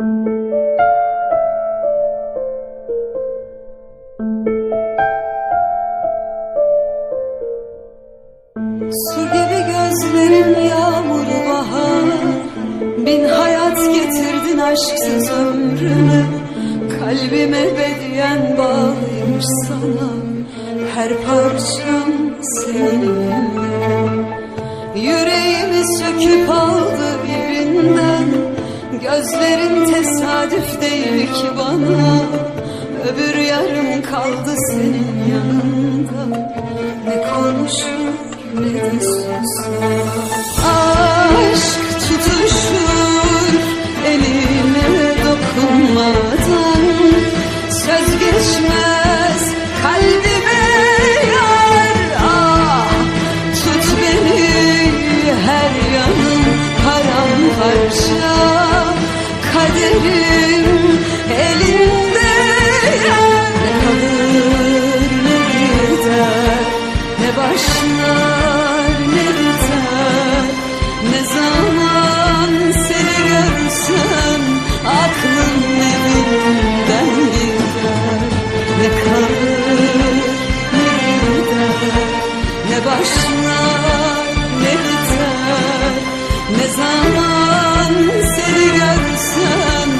Su gibi gözlerin yağmuru bahar. Bin hayat getirdin aşksız ömrüme Kalbime ebediyen bağlıymış sana. Her parçam seninle. Yüreğimi söküp aldı birbirinden Gözlerin tesadüf değil ki bana. Öbür yarım kaldı senin yanında. Ne konuşur ne de susar ne biter Ne zaman seni görsem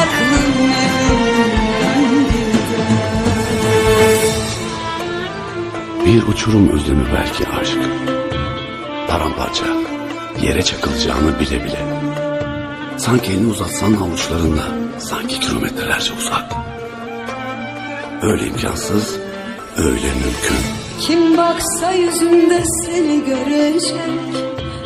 aklım Bir uçurum özlemi belki aşk. Paramparça, yere çakılacağını bile bile. Sanki elini uzatsan avuçlarında, sanki kilometrelerce uzak. Öyle imkansız, öyle mümkün. Kim baksa yüzünde seni görecek